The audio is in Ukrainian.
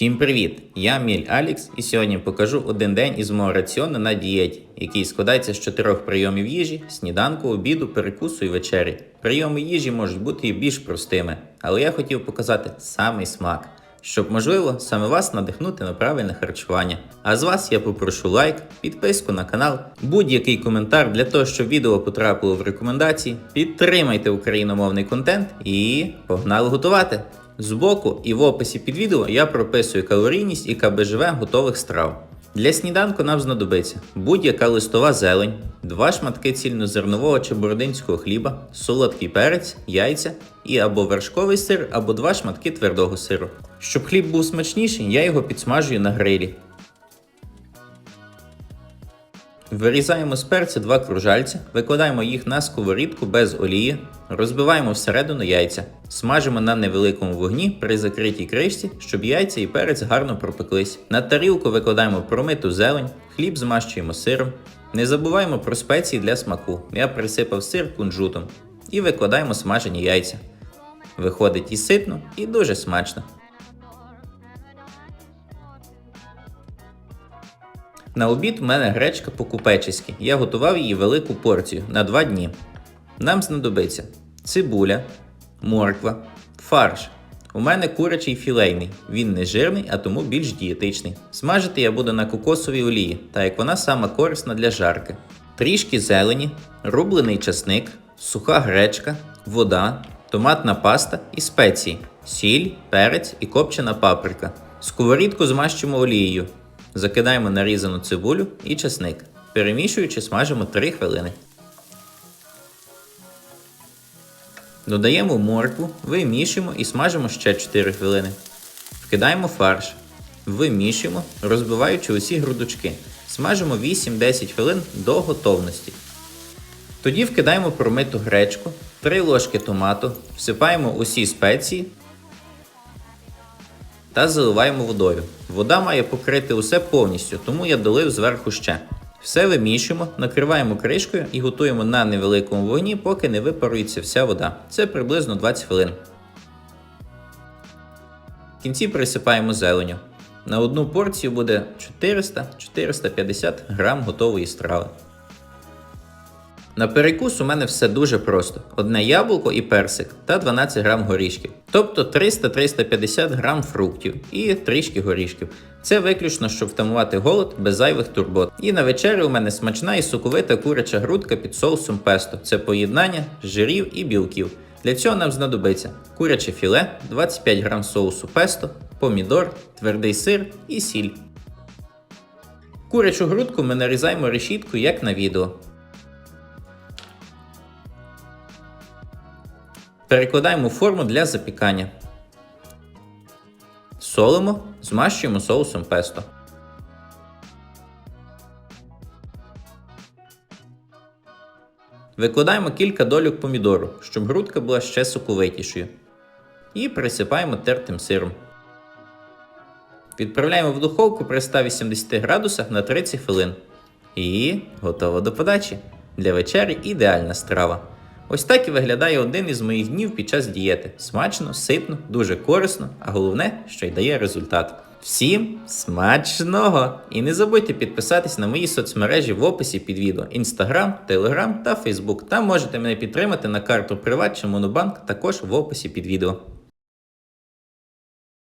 Всім привіт! Я Міль Алікс, і сьогодні покажу один день із мого раціону на дієті, який складається з чотирьох прийомів їжі: сніданку, обіду, перекусу і вечері. Прийоми їжі можуть бути і більш простими, але я хотів показати самий смак, щоб можливо саме вас надихнути на правильне харчування. А з вас я попрошу лайк, підписку на канал, будь-який коментар для того, щоб відео потрапило в рекомендації. Підтримайте україномовний контент і погнали готувати! Збоку і в описі під відео я прописую калорійність і КБЖВ готових страв. Для сніданку нам знадобиться будь-яка листова зелень, два шматки цільнозернового чи бородинського хліба, солодкий перець, яйця і або вершковий сир, або два шматки твердого сиру. Щоб хліб був смачніший, я його підсмажую на грилі. Вирізаємо з перця два кружальця, викладаємо їх на сковорідку без олії, розбиваємо всередину яйця, смажимо на невеликому вогні при закритій кришці, щоб яйця і перець гарно пропеклись. На тарілку викладаємо промиту зелень, хліб змащуємо сиром. Не забуваємо про спеції для смаку. Я присипав сир кунжутом. І викладаємо смажені яйця. Виходить і ситно, і дуже смачно. На обід у мене гречка по-купечески. Я готував її велику порцію на 2 дні. Нам знадобиться цибуля, морква, фарш. У мене курячий філейний. Він не жирний, а тому більш дієтичний. Смажити я буду на кокосовій олії, так як вона сама корисна для жарки. Трішки зелені, рублений часник, суха гречка, вода, томатна паста і спеції, сіль, перець і копчена паприка. Сковорідку змащуємо олією. Закидаємо нарізану цибулю і часник. Перемішуючи, смажимо 3 хвилини. Додаємо моркву, вимішуємо і смажимо ще 4 хвилини. Вкидаємо фарш. Вимішуємо, розбиваючи усі грудочки. Смажимо 8-10 хвилин до готовності. Тоді вкидаємо промиту гречку, 3 ложки томату, всипаємо усі спеції та заливаємо водою. Вода має покрити усе повністю, тому я долив зверху ще. Все вимішуємо, накриваємо кришкою і готуємо на невеликому вогні, поки не випарується вся вода. Це приблизно 20 хвилин. В кінці присипаємо зеленю. На одну порцію буде 400-450 грам готової страви. На перекус у мене все дуже просто: одне яблуко і персик та 12 грам горішків. Тобто 300-350 грам фруктів і трішки горішків. Це виключно, щоб втамувати голод без зайвих турбот. І на вечерю у мене смачна і соковита куряча грудка під соусом песто. Це поєднання жирів і білків. Для цього нам знадобиться куряче філе, 25 грам соусу песто, помідор, твердий сир і сіль. Курячу грудку ми нарізаємо решіткою, як на відео. Перекладаємо форму для запікання. Солимо, змащуємо соусом песто. Викладаємо кілька долюк помідору, щоб грудка була ще соковитішою. І присипаємо тертим сиром. Відправляємо в духовку при 180 градусах на 30 хвилин. І готово до подачі. Для вечері ідеальна страва. Ось так і виглядає один із моїх днів під час дієти. Смачно, ситно, дуже корисно, а головне, що й дає результат. Всім смачного! І не забудьте підписатись на мої соцмережі в описі під відео: Instagram, Telegram та Facebook. Там можете мене підтримати на карту Приват чи Монобанк також в описі під відео.